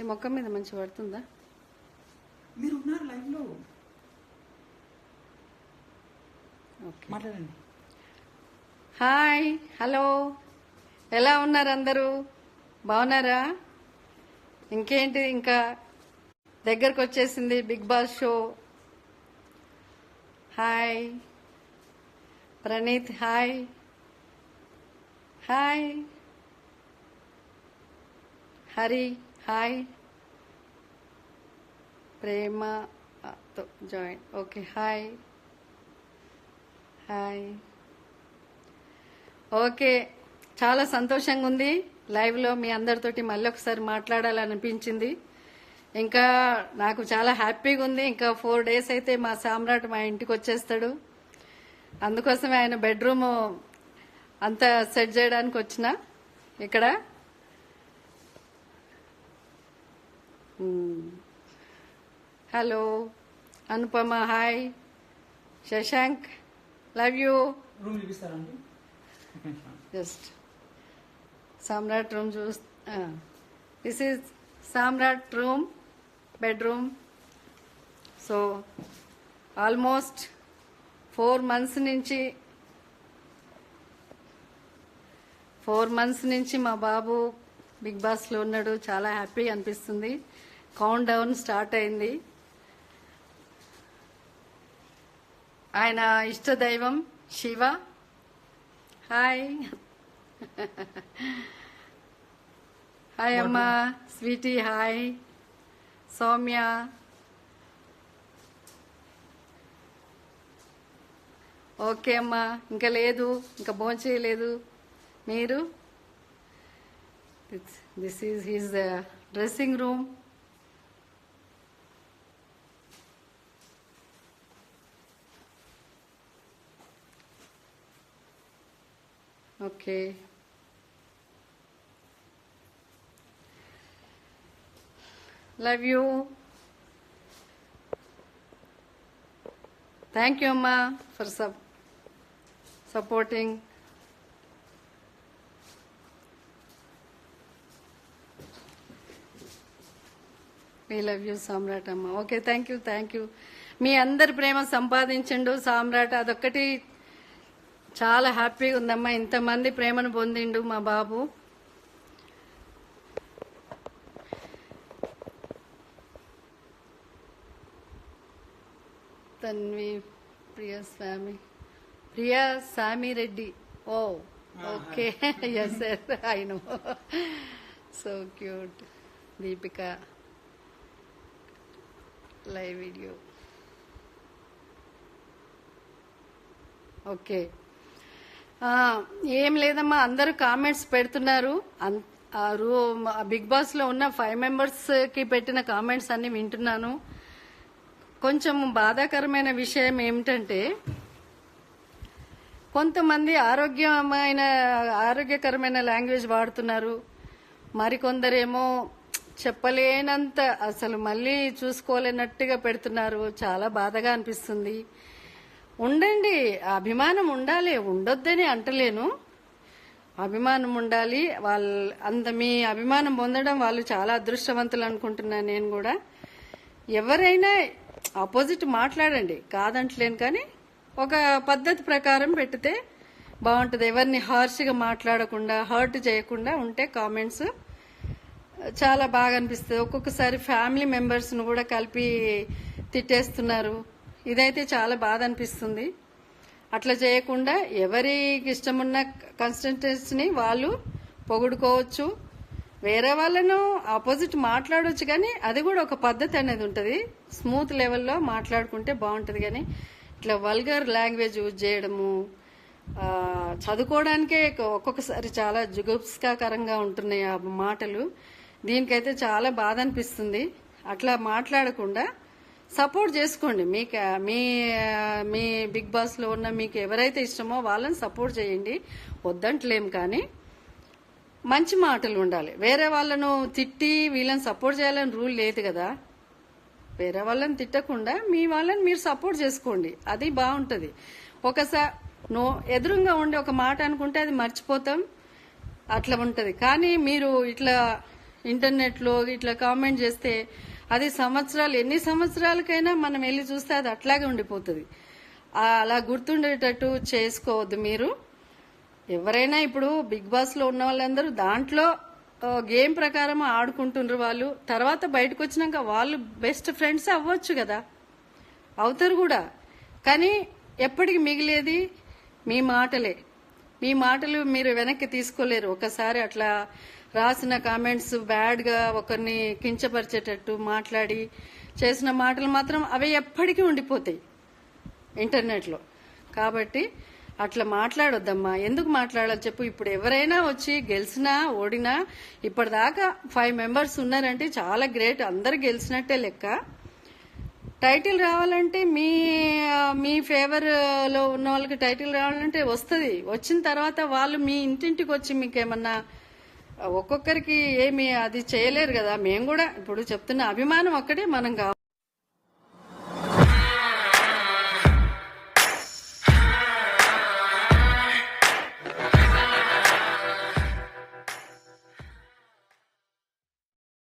ఈ మొక్క మీద మంచి పడుతుందా? మీరు ఉన్నారు లైవ్లో మాట్లాడండి. Hi hello. ఎలా ఉన్నారు అందరూ? బాగున్నారా? ఇంకేంటి ఇంకా దగ్గరకు వచ్చేసింది big boss show. Hi. Praneeth hi. Hi. Hari hi. ప్రేమతో join okay hi. Hi. Okay చాలా సంతోషంగా ఉంది లైవ్లో మీ అందరితోటి మళ్ళీ ఒకసారి మాట్లాడాలనిపించింది. ఇంకా నాకు చాలా హ్యాపీగా ఉంది. ఇంకా ఫోర్ డేస్ అయితే మా సామ్రాట్ మా ఇంటికి వచ్చేస్తాడు. అందుకోసమే ఆయన బెడ్రూమ్ అంతా సెట్ చేయడానికి వచ్చిన ఇక్కడ. Hello Anupama hi Shashank love you room just Samrat room choose this is Samrat room bedroom so almost four months నుంచి ఫోర్ మంత్స్ నుంచి మా బాబు బిగ్ బాస్లో ఉన్నాడు. చాలా హ్యాపీ అనిపిస్తుంది. కౌంట్ డౌన్ స్టార్ట్ అయింది. ఆయన ఇష్ట దైవం శివ హాయ్ హాయ్ అమ్మా. స్వీటీ హాయ్ సౌమ్య ఓకే అమ్మా. ఇంకా లేదు. ఇంకా భోంచేయలేదు మీరు? This is his dressing room okay love you thank you అమ్మా for sup supporting we love you Samrat అమ్మ okay thank you thank you మీ అందరి ప్రేమ సంపాదించిండు సామ్రాట్. అదొక్కటి చాలా హ్యాపీగా ఉందమ్మా. ఇంతమంది ప్రేమను పొందిండు మా బాబు. Tanvi Priya Swamy. Priya Swamy Reddy. Oh okay. Yes sir I know so cute Deepika live video. Okay ఏం లేదమ్మా అందరూ కామెంట్స్ పెడుతున్నారు. అన్- ఆ రూ- బిగ్ బాస్లో ఉన్న ఫైవ్ మెంబర్స్కి పెట్టిన కామెంట్స్ అన్ని వింటున్నాను. కొంచెం బాధాకరమైన విషయం ఏమిటంటే కొంతమంది ఆరోగ్యమైన ఆరోగ్యకరమైన లాంగ్వేజ్ వాడుతున్నారు. మరికొందరేమో చెప్పలేనంత అసలు మళ్ళీ చూసుకోలేనట్టుగా పెడుతున్నారు. చాలా బాధగా అనిపిస్తుంది. ఉండండి అభిమానం ఉండాలి ఉండొద్దని అంటలేను. అభిమానం ఉండాలి వాళ్ళ అంత మీ అభిమానం పొందడం వాళ్ళు చాలా అదృష్టవంతులు అనుకుంటున్నాను నేను కూడా. ఎవరైనా ఆపోజిట్ మాట్లాడండి కాదంటలేను కానీ ఒక పద్ధతి ప్రకారం పెడితే బాగుంటుంది. ఎవరిని హార్ష్గా మాట్లాడకుండా హర్ట్ చేయకుండా ఉంటే కామెంట్స్ చాలా బాగా అనిపిస్తుంది. ఒక్కొక్కసారి ఫ్యామిలీ మెంబర్స్ను కూడా కలిపి తిట్టేస్తున్నారు. ఇదైతే చాలా బాధ అనిపిస్తుంది అట్లా చేయకుండా ఎవరికి ఇష్టమున్న కన్స్టెంటెంట్స్ని వాళ్ళు పొగుడుకోవచ్చు. వేరే వాళ్ళను ఆపోజిట్ మాట్లాడవచ్చు కానీ అది కూడా ఒక పద్ధతి అనేది ఉంటుంది. స్మూత్ లెవెల్లో మాట్లాడుకుంటే బాగుంటుంది కానీ ఇట్లా వల్గర్ లాంగ్వేజ్ యూజ్ చేయడము చదువుకోవడానికే ఒక్కొక్కసారి చాలా జుగుప్స్కాకరంగా ఉంటున్నాయి ఆ మాటలు. దీనికైతే చాలా బాధ అనిపిస్తుంది అట్లా మాట్లాడకుండా సపోర్ట్ చేసుకోండి. మీకు మీ మీ బిగ్ బాస్లో ఉన్న మీకు ఎవరైతే ఇష్టమో వాళ్ళని సపోర్ట్ చేయండి. వద్దంటలేం కానీ మంచి మాటలు ఉండాలి. వేరే వాళ్ళను తిట్టి వీళ్ళని సపోర్ట్ చేయాలని రూల్ లేదు కదా. వేరే వాళ్ళని తిట్టకుండా మీ వాళ్ళని మీరు సపోర్ట్ చేసుకోండి. అది బాగుంటుంది. ఒకసారి నో ఎదురుగా ఉండి ఒక మాట అనుకుంటే అది మర్చిపోతాం. అట్లా ఉంటుంది. కానీ మీరు ఇట్లా ఇంటర్నెట్లో ఇట్లా కామెంట్ చేస్తే అది సంవత్సరాలు ఎన్ని సంవత్సరాలకైనా మనం వెళ్ళి చూస్తే అది అట్లాగే ఉండిపోతుంది. అలా గుర్తుండేటట్టు చేసుకోవద్దు మీరు. ఎవరైనా ఇప్పుడు బిగ్ బాస్లో ఉన్న వాళ్ళందరూ దాంట్లో గేమ్ ప్రకారం ఆడుకుంటుండ్రు వాళ్ళు. తర్వాత బయటకు వచ్చినాక వాళ్ళు బెస్ట్ ఫ్రెండ్స్ అవ్వచ్చు కదా. అవుతారు కూడా. కానీ ఎప్పటికి మిగిలేది మీ మాటలే. మీ మాటలు మీరు వెనక్కి తీసుకోలేరు. ఒకసారి అట్లా రాసిన కామెంట్స్ బ్యాడ్గా ఒకరిని కించపరిచేటట్టు మాట్లాడి చేసిన మాటలు మాత్రం అవి ఎప్పటికీ ఉండిపోతాయి ఇంటర్నెట్లో కాబట్టి అట్లా మాట్లాడొద్దమ్మా. ఎందుకు మాట్లాడాలి చెప్పు? ఇప్పుడు ఎవరైనా వచ్చి గెలిచినా ఓడినా ఇప్పటిదాకా ఫైవ్ మెంబర్స్ ఉన్నారంటే చాలా గ్రేట్ అందరు గెలిచినట్టే లెక్క. టైటిల్ రావాలంటే మీ మీ ఫేవర్లో ఉన్న వాళ్ళకి టైటిల్ రావాలంటే వస్తుంది. వచ్చిన తర్వాత వాళ్ళు మీ ఇంటింటికి వచ్చి మీకేమన్నా ఒక్కొక్కరికి ఏమి అది చేయలేరు కదా. మేము కూడా ఇప్పుడు చెప్తున్న అభిమానం ఒక్కటే మనం